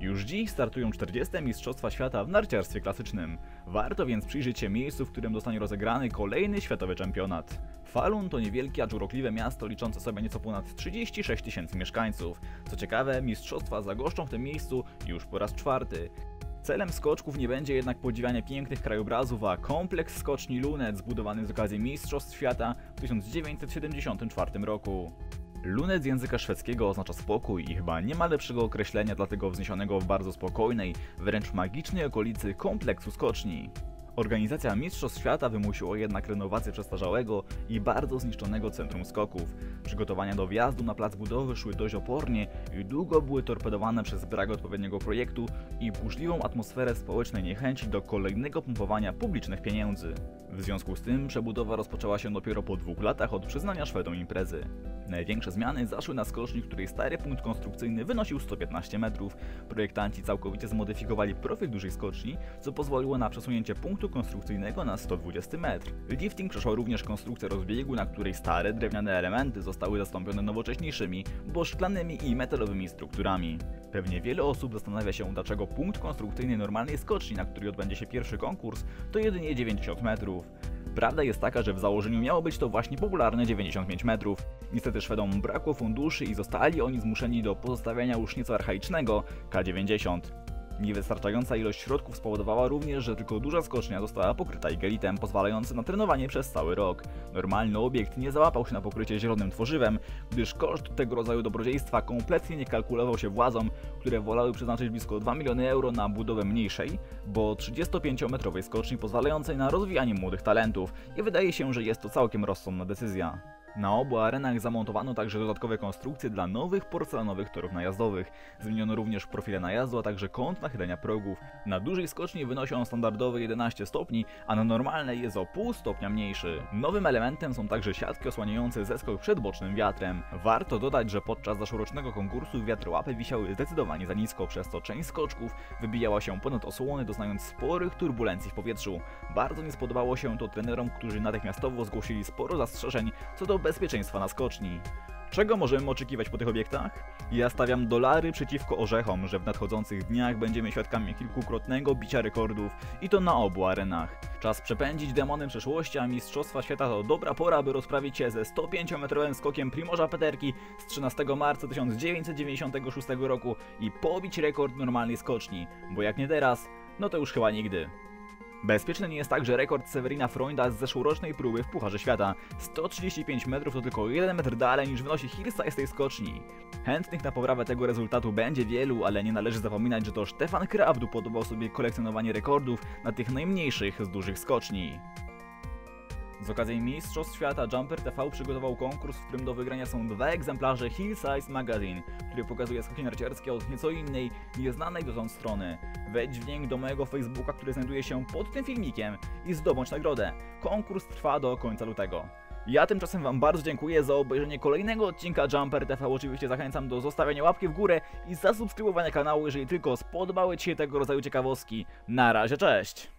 Już dziś startują 40. Mistrzostwa Świata w narciarstwie klasycznym. Warto więc przyjrzeć się miejscu, w którym zostanie rozegrany kolejny światowy czempionat. Falun to niewielkie, acz urokliwe miasto liczące sobie nieco ponad 36 tysięcy mieszkańców. Co ciekawe, mistrzostwa zagoszczą w tym miejscu już po raz czwarty. Celem skoczków nie będzie jednak podziwianie pięknych krajobrazów, a kompleks skoczni Lunet zbudowany z okazji Mistrzostw Świata w 1974 roku. Lunet z języka szwedzkiego oznacza spokój i chyba nie ma lepszego określenia dla tego wzniesionego w bardzo spokojnej, wręcz magicznej okolicy kompleksu skoczni. Organizacja Mistrzostw Świata wymusiła jednak renowację przestarzałego i bardzo zniszczonego centrum skoków. Przygotowania do wjazdu na plac budowy szły dość opornie i długo były torpedowane przez brak odpowiedniego projektu i burzliwą atmosferę społecznej niechęci do kolejnego pompowania publicznych pieniędzy. W związku z tym przebudowa rozpoczęła się dopiero po dwóch latach od przyznania Szwedom imprezy. Największe zmiany zaszły na skoczni, której stary punkt konstrukcyjny wynosił 115 metrów. Projektanci całkowicie zmodyfikowali profil dużej skoczni, co pozwoliło na przesunięcie punktu konstrukcyjnego na 120 metr. Lifting przeszła również konstrukcja rozbiegu, na której stare drewniane elementy zostały zastąpione nowocześniejszymi, bo szklanymi i metalowymi strukturami. Pewnie wiele osób zastanawia się, dlaczego punkt konstrukcyjny normalnej skoczni, na której odbędzie się pierwszy konkurs, to jedynie 90 metrów. Prawda jest taka, że w założeniu miało być to właśnie popularne 95 metrów. Niestety Szwedom brakło funduszy i zostali oni zmuszeni do pozostawiania już nieco archaicznego K90. Niewystarczająca ilość środków spowodowała również, że tylko duża skocznia została pokryta igelitem, pozwalającym na trenowanie przez cały rok. Normalny obiekt nie załapał się na pokrycie zielonym tworzywem, gdyż koszt tego rodzaju dobrodziejstwa kompletnie nie kalkulował się władzom, które wolały przeznaczyć blisko 2 miliony euro na budowę mniejszej, bo 35-metrowej skoczni pozwalającej na rozwijanie młodych talentów i wydaje się, że jest to całkiem rozsądna decyzja. Na obu arenach zamontowano także dodatkowe konstrukcje dla nowych porcelanowych torów najazdowych. Zmieniono również profile najazdu, a także kąt nachylenia progów. Na dużej skoczni wynosi on standardowe 11 stopni, a na normalnej jest o pół stopnia mniejszy. Nowym elementem są także siatki osłaniające zeskok przed bocznym wiatrem. Warto dodać, że podczas zeszłorocznego konkursu wiatrołapy wisiały zdecydowanie za nisko, przez co część skoczków wybijała się ponad osłony, doznając sporych turbulencji w powietrzu. Bardzo nie spodobało się to trenerom, którzy natychmiastowo zgłosili sporo zastrzeżeń co do bezpieczeństwa na skoczni. Czego możemy oczekiwać po tych obiektach? Ja stawiam dolary przeciwko orzechom, że w nadchodzących dniach będziemy świadkami kilkukrotnego bicia rekordów i to na obu arenach. Czas przepędzić demonem przeszłości, a Mistrzostwa Świata to dobra pora, by rozprawić się ze 105-metrowym skokiem Primorza Peterki z 13 marca 1996 roku i pobić rekord normalnej skoczni, bo jak nie teraz, no to już chyba nigdy. Bezpieczny nie jest także rekord Severina Freunda z zeszłorocznej próby w Pucharze Świata. 135 metrów to tylko 1 metr dalej niż wynosi hillside z tej skoczni. Chętnych na poprawę tego rezultatu będzie wielu, ale nie należy zapominać, że to Stefan Krawdu podobał sobie kolekcjonowanie rekordów na tych najmniejszych z dużych skoczni. Z okazji Mistrzostw Świata Jumper TV przygotował konkurs, w którym do wygrania są dwa egzemplarze Hill Size Magazine, który pokazuje skoki narciarskie od nieco innej, nieznanej dotąd strony. Wejdź w link do mojego Facebooka, który znajduje się pod tym filmikiem i zdobądź nagrodę. Konkurs trwa do końca lutego. Ja tymczasem Wam bardzo dziękuję za obejrzenie kolejnego odcinka Jumper TV. Oczywiście zachęcam do zostawiania łapki w górę i zasubskrybowania kanału, jeżeli tylko spodobały Ci się tego rodzaju ciekawostki. Na razie, cześć!